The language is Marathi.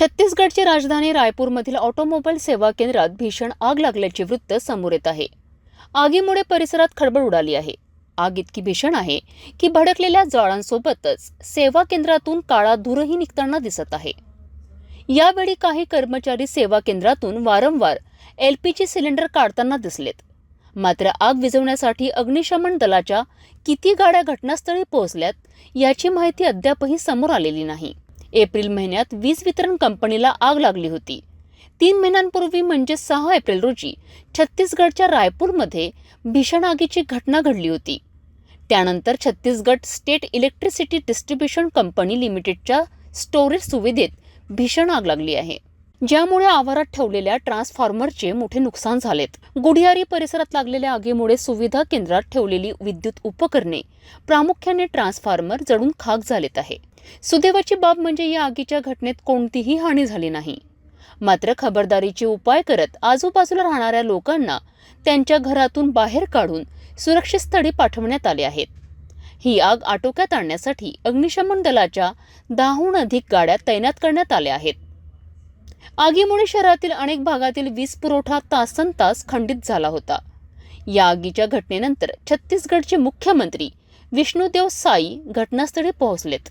छत्तीसगडची राजधानी रायपूरमधील ऑटोमोबाईल सेवा केंद्रात भीषण आग लागल्याचे वृत्त समोर येत आहे. आगीमुळे परिसरात खळबळ उडाली आहे. आग इतकी भीषण आहे की भडकलेल्या जाळांसोबतच सेवा केंद्रातून काळा धूरही निघताना दिसत आहे. यावेळी काही कर्मचारी सेवा केंद्रातून वारंवार एलपीजी सिलेंडर काढताना दिसलेत. मात्र आग विझवण्यासाठी अग्निशमन दलाच्या किती गाड्या घटनास्थळी पोहोचल्यात याची माहिती अद्यापही समोर आलेली नाही. एप्रिल महिन्यात वीज वितरण कंपनीला आग लागली होती. तीन महिन्यांपूर्वी म्हणजे सहा एप्रिल रोजी छत्तीसगडच्या रायपूरमध्ये भीषण आगीची घटना घडली होती. त्यानंतर Chhattisgarh state electricity distribution company लिमिटेडच्या स्टोरेज सुविधेत भीषण आग लागली आहे. ज्यामुळे आवारात ठेवलेल्या ट्रान्सफॉर्मरचे मोठे नुकसान झालेत. गुढियारी परिसरात लागलेल्या आगीमुळे सुविधा केंद्रात ठेवलेली विद्युत उपकरणे प्रामुख्याने ट्रान्सफॉर्मर जळून खाक झालेत आहे. सुदैवाची बाब म्हणजे या आगीच्या घटनेत कोणतीही हानी झाली नाही. मात्र खबरदारीचे उपाय करत आजूबाजूला राहणाऱ्या लोकांना त्यांच्या घरातून बाहेर काढून सुरक्षित स्थळी पाठवण्यात आले आहेत. ही आग आटोक्यात आणण्यासाठी अग्निशमन दलाच्या दहाहून अधिक गाड्या तैनात करण्यात आल्या आहेत. आगीमुळे शहरातील अनेक भागातील वीज पुरवठा तासन तास खंडित झाला होता. या आगीच्या घटनेनंतर छत्तीसगडचे मुख्यमंत्री विष्णुदेव साई घटनास्थळी पोहोचलेत.